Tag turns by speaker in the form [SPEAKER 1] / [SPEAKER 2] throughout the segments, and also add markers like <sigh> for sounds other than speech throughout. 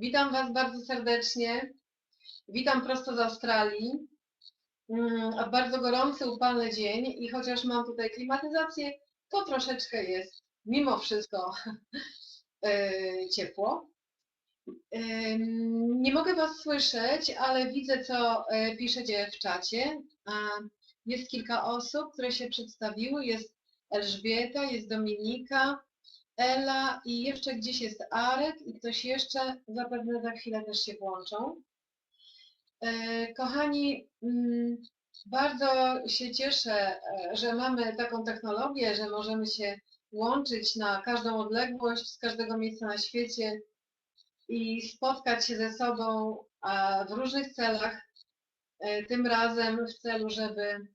[SPEAKER 1] Witam Was bardzo serdecznie. Witam prosto z Australii. Mm, Bardzo gorący, upalny dzień i chociaż mam tutaj klimatyzację, to troszeczkę jest mimo wszystko <laughs> e, ciepło. Nie mogę Was słyszeć, ale widzę, co e, piszecie w czacie. Jest kilka osób, które się przedstawiły. Jest Elżbieta, jest Dominika, Ela i jeszcze gdzieś jest Arek i ktoś jeszcze, zapewne za chwilę też się włączą. E, Kochani, mm, bardzo się cieszę, e, że mamy taką technologię, że możemy się łączyć na każdą odległość z każdego miejsca na świecie i spotkać się ze sobą w różnych celach. E, Tym razem w celu, żeby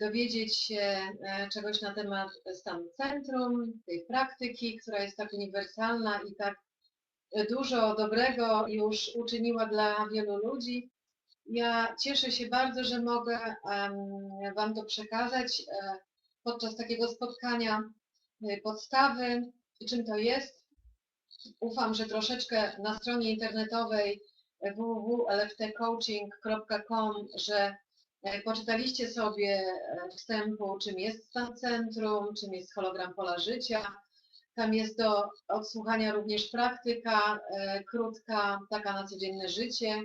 [SPEAKER 1] dowiedzieć się e, czegoś na temat stanu centrum, tej praktyki, która jest tak uniwersalna i tak dużo dobrego już uczyniła dla wielu ludzi. Ja cieszę się bardzo, że mogę Wam to przekazać e, podczas takiego spotkania e, podstawy, czym to jest. Ufam, że troszeczkę na stronie internetowej www.lftcoaching.com, że e, poczytaliście sobie e, wstępu, czym jest stan centrum, czym jest hologram pola życia. Tam jest do odsłuchania również praktyka e, krótka, taka na codzienne życie.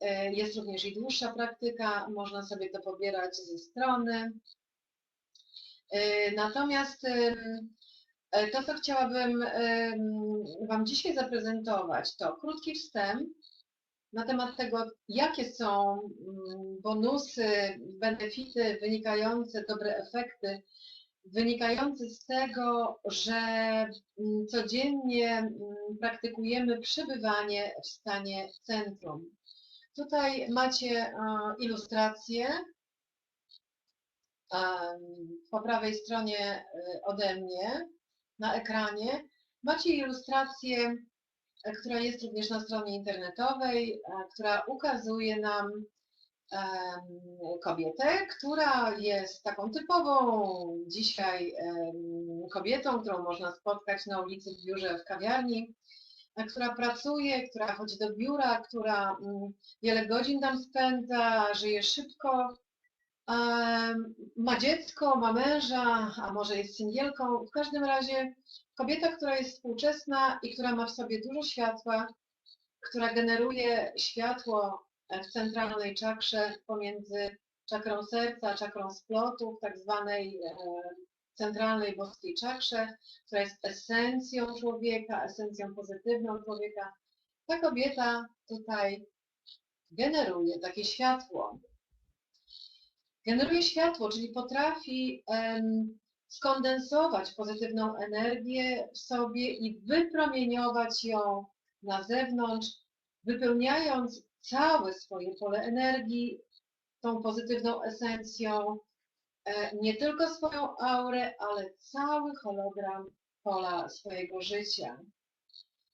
[SPEAKER 1] E, Jest również i dłuższa praktyka, można sobie to pobierać ze strony. E, Natomiast e, to, co chciałabym Wam dzisiaj zaprezentować, to krótki wstęp na temat tego, jakie są mm, bonusy, benefity wynikające, dobre efekty wynikające z tego, że mm, codziennie mm, praktykujemy przebywanie w stanie centrum. Tutaj macie ilustrację po prawej stronie e, ode mnie na ekranie. Macie ilustrację, która jest również na stronie internetowej, e, która ukazuje nam kobietę, która jest taką typową dzisiaj kobietą, którą można spotkać na ulicy, w biurze, w kawiarni, a która pracuje, która chodzi do biura, która mm, wiele godzin tam spędza, żyje szybko, ma dziecko, ma męża, a może jest singielką. W każdym razie kobieta, która jest współczesna i która ma w sobie dużo światła, która generuje światło w centralnej czakrze pomiędzy czakrą serca czakrą splotu, w tak zwanej e, centralnej boskiej czakrze, która jest esencją człowieka, esencją pozytywną człowieka. Ta kobieta tutaj generuje takie światło. Generuje światło, czyli potrafi skondensować pozytywną energię w sobie i wypromieniować ją na zewnątrz, wypełniając całe swoje pole energii tą pozytywną esencją, e, nie tylko swoją aurę, ale cały hologram pola swojego życia.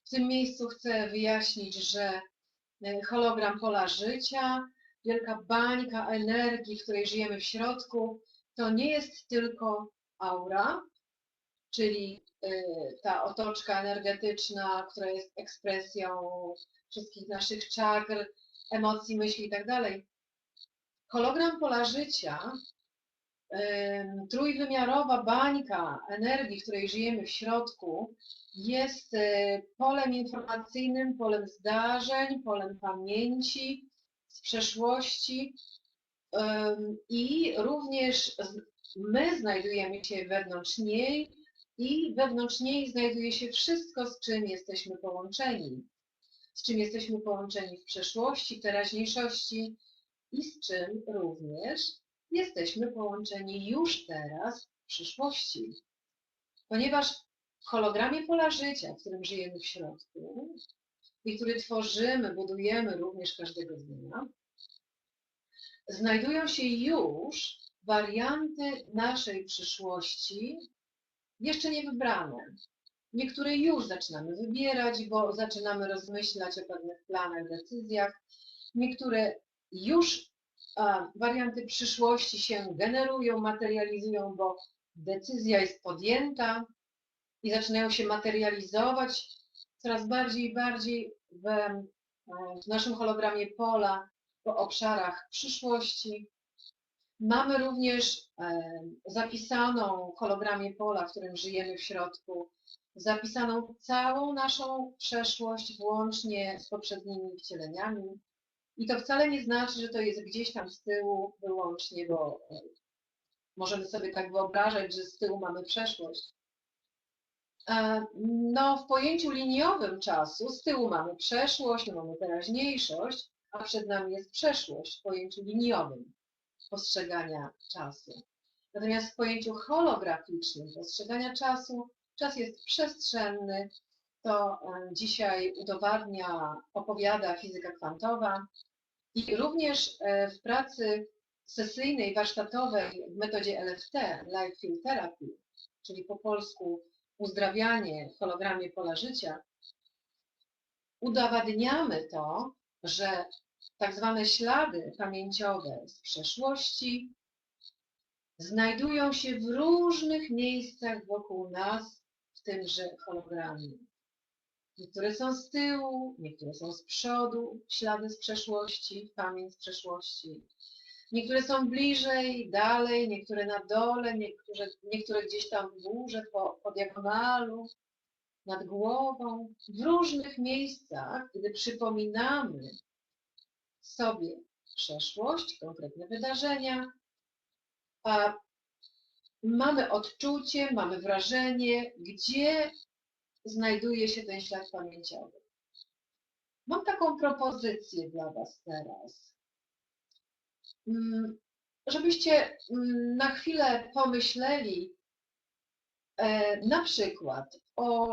[SPEAKER 1] W tym miejscu chcę wyjaśnić, że e, hologram pola życia, wielka bańka energii, w której żyjemy w środku, to nie jest tylko aura, czyli y, ta otoczka energetyczna, która jest ekspresją wszystkich naszych czakr, emocji, myśli i tak. Hologram pola życia, ym, trójwymiarowa bańka energii, w której żyjemy w środku, jest y, polem informacyjnym, polem zdarzeń, polem pamięci z przeszłości i również my znajdujemy się wewnątrz niej i wewnątrz niej znajduje się wszystko, z czym jesteśmy połączeni. Z czym jesteśmy połączeni w przeszłości, teraźniejszości i z czym również jesteśmy połączeni już teraz w przyszłości. Ponieważ w hologramie pola życia, w którym żyjemy w środku i który tworzymy, budujemy również każdego dnia, znajdują się już warianty naszej przyszłości jeszcze nie wybrane. Niektóre już zaczynamy wybierać, bo zaczynamy rozmyślać o pewnych planach, decyzjach. Niektóre już a, warianty przyszłości się generują, materializują, bo decyzja jest podjęta i zaczynają się materializować coraz bardziej i bardziej w, e, w naszym hologramie pola po obszarach przyszłości. Mamy również e, zapisaną w hologramie pola, w którym żyjemy w środku, zapisaną całą naszą przeszłość, włącznie z poprzednimi wcieleniami. I to wcale nie znaczy, że to jest gdzieś tam z tyłu wyłącznie, bo e, możemy sobie tak wyobrażać, że z tyłu mamy przeszłość. E, no, w pojęciu liniowym czasu z tyłu mamy przeszłość, no mamy teraźniejszość, a przed nami jest przeszłość w pojęciu liniowym postrzegania czasu. Natomiast w pojęciu holograficznym postrzegania czasu, czas jest przestrzenny, to dzisiaj udowadnia, opowiada fizyka kwantowa i również e, w pracy sesyjnej, warsztatowej w metodzie LFT, Life Field Therapy, czyli po polsku uzdrawianie w hologramie pola życia, udowadniamy to, że tak zwane ślady pamięciowe z przeszłości znajdują się w różnych miejscach wokół nas w tymże hologramie. Niektóre są z tyłu, niektóre są z przodu, ślady z przeszłości, pamięć z przeszłości. Niektóre są bliżej, dalej, niektóre na dole, niektóre, niektóre gdzieś tam w górze, po, po diagonalu, nad głową. W różnych miejscach, gdy przypominamy sobie przeszłość, konkretne wydarzenia, a mamy odczucie, mamy wrażenie, gdzie znajduje się ten ślad pamięciowy. Mam taką propozycję dla Was teraz. Mm, żebyście mm, na chwilę pomyśleli e, na przykład o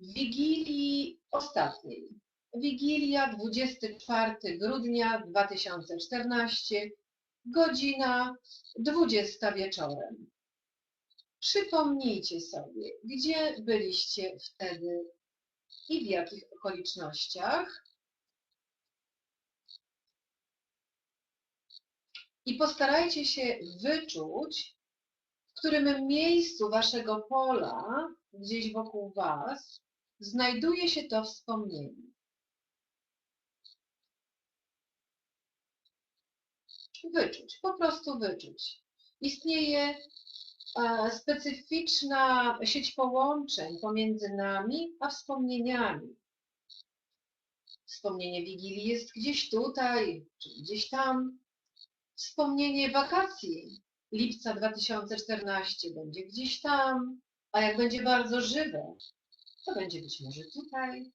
[SPEAKER 1] Wigilii ostatniej. Wigilia 24 grudnia 2014, godzina 20 wieczorem. Przypomnijcie sobie, gdzie byliście wtedy i w jakich okolicznościach. I postarajcie się wyczuć, w którym miejscu waszego pola, gdzieś wokół was, znajduje się to wspomnienie. Wyczuć, po prostu wyczuć. Istnieje E, specyficzna sieć połączeń pomiędzy nami a wspomnieniami. Wspomnienie Wigilii jest gdzieś tutaj, czy gdzieś tam. Wspomnienie wakacji lipca 2014 będzie gdzieś tam, a jak będzie bardzo żywe, to będzie być może tutaj.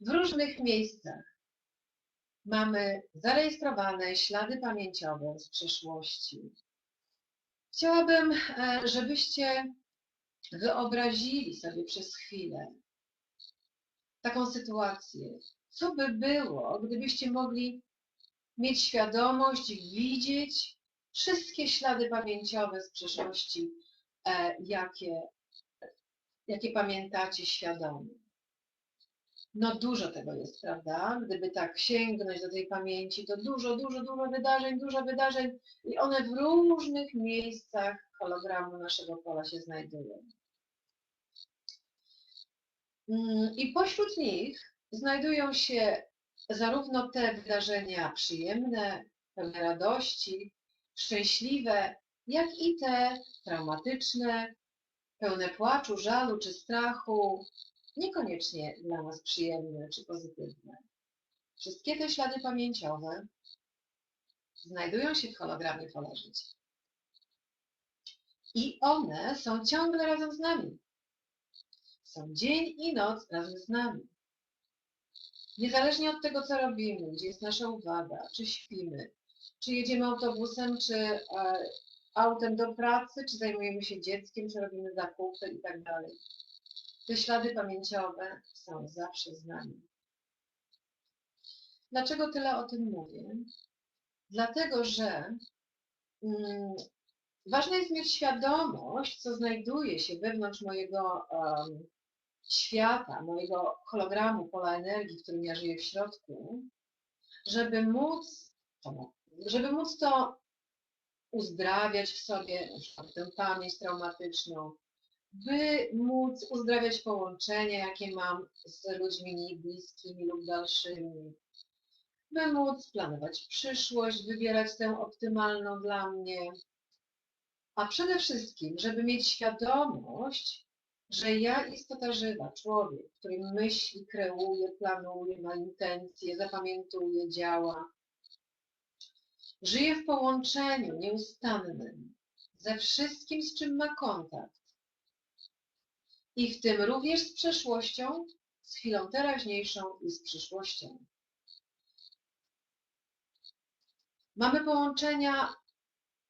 [SPEAKER 1] W różnych miejscach mamy zarejestrowane ślady pamięciowe z przeszłości, Chciałabym, e, żebyście wyobrazili sobie przez chwilę taką sytuację. Co by było, gdybyście mogli mieć świadomość, widzieć wszystkie ślady pamięciowe z przeszłości, e, jakie, jakie pamiętacie świadomie? No dużo tego jest, prawda? Gdyby tak sięgnąć do tej pamięci, to dużo, dużo, dużo wydarzeń, dużo wydarzeń i one w różnych miejscach hologramu naszego pola się znajdują. Mm, I pośród nich znajdują się zarówno te wydarzenia przyjemne, pełne radości, szczęśliwe, jak i te traumatyczne, pełne płaczu, żalu czy strachu, niekoniecznie dla nas przyjemne czy pozytywne. Wszystkie te ślady pamięciowe znajdują się w hologramie pola życia. I one są ciągle razem z nami. Są dzień i noc razem z nami. Niezależnie od tego, co robimy, gdzie jest nasza uwaga, czy śpimy, czy jedziemy autobusem, czy e, autem do pracy, czy zajmujemy się dzieckiem, czy robimy zakupy i tak dalej. Te ślady pamięciowe są zawsze z nami. Dlaczego tyle o tym mówię? Dlatego, że mm, ważne jest mieć świadomość, co znajduje się wewnątrz mojego um, świata, mojego hologramu, pola energii, w którym ja żyję w środku, żeby móc, żeby móc to uzdrawiać w sobie, tę pamięć traumatyczną, by móc uzdrawiać połączenia, jakie mam z ludźmi bliskimi lub dalszymi, by móc planować przyszłość, wybierać tę optymalną dla mnie, a przede wszystkim, żeby mieć świadomość, że ja, istota żywa, człowiek, który myśli, kreuje, planuje, ma intencje, zapamiętuje, działa, żyje w połączeniu nieustannym ze wszystkim, z czym ma kontakt. I w tym również z przeszłością, z chwilą teraźniejszą i z przyszłością. Mamy połączenia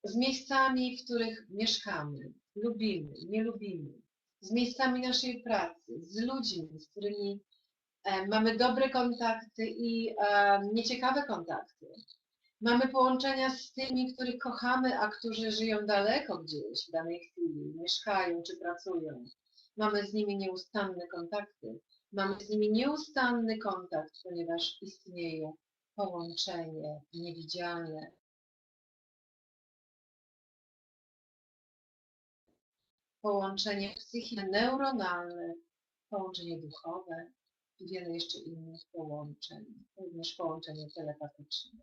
[SPEAKER 1] z miejscami, w których mieszkamy, lubimy, nie lubimy, z miejscami naszej pracy, z ludźmi, z którymi e, mamy dobre kontakty i e, nieciekawe kontakty. Mamy połączenia z tymi, których kochamy, a którzy żyją daleko gdzieś w danej chwili, mieszkają czy pracują. Mamy z nimi nieustanne kontakty. Mamy z nimi nieustanny kontakt, ponieważ istnieje połączenie niewidzialne, połączenie psychiczne, neuronalne, połączenie duchowe i wiele jeszcze innych połączeń, również połączenie telepatyczne.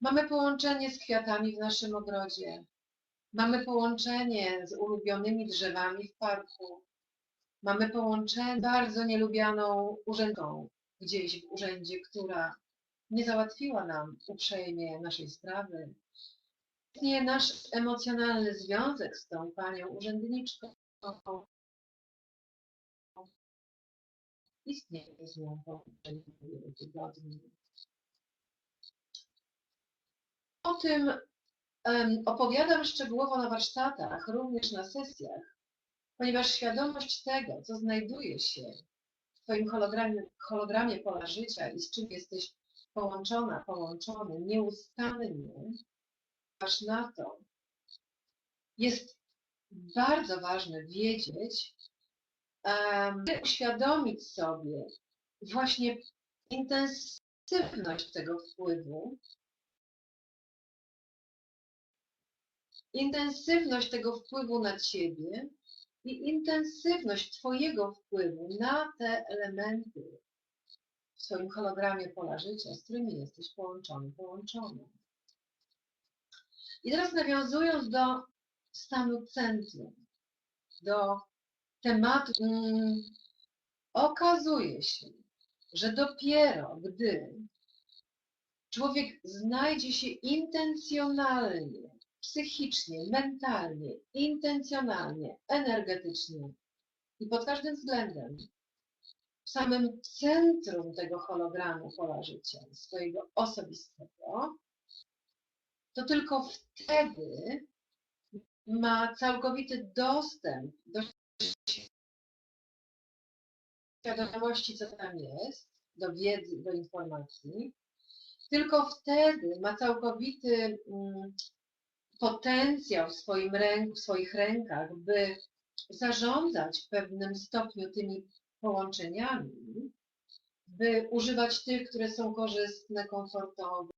[SPEAKER 1] Mamy połączenie z kwiatami w naszym ogrodzie. Mamy połączenie z ulubionymi drzewami w parku. Mamy połączenie z bardzo nielubianą urzędką gdzieś w urzędzie, która nie załatwiła nam uprzejmie naszej sprawy, istnieje nasz emocjonalny związek z tą panią urzędniczką. Istnieje z nią po wielu tygodni. O tym opowiadam szczegółowo na warsztatach, również na sesjach, ponieważ świadomość tego, co znajduje się w Twoim hologramie, hologramie pola życia i z czym jesteś połączona, połączony nieustannie, aż na to jest bardzo ważne wiedzieć, um, uświadomić sobie właśnie intensywność tego wpływu, intensywność tego wpływu na Ciebie i intensywność Twojego wpływu na te elementy w swoim hologramie pola życia, z którymi jesteś połączony, połączony. I teraz nawiązując do stanu centrum, do tematu, mm, okazuje się, że dopiero gdy człowiek znajdzie się intencjonalnie, psychicznie, mentalnie, intencjonalnie, energetycznie i pod każdym względem w samym centrum tego hologramu pola życia, swojego osobistego, to tylko wtedy ma całkowity dostęp do świadomości, co tam jest, do wiedzy, do informacji. Tylko wtedy ma całkowity mm, potencjał w, swoim ręku, w swoich rękach, by zarządzać w pewnym stopniu tymi połączeniami, by używać tych, które są korzystne, komfortowe,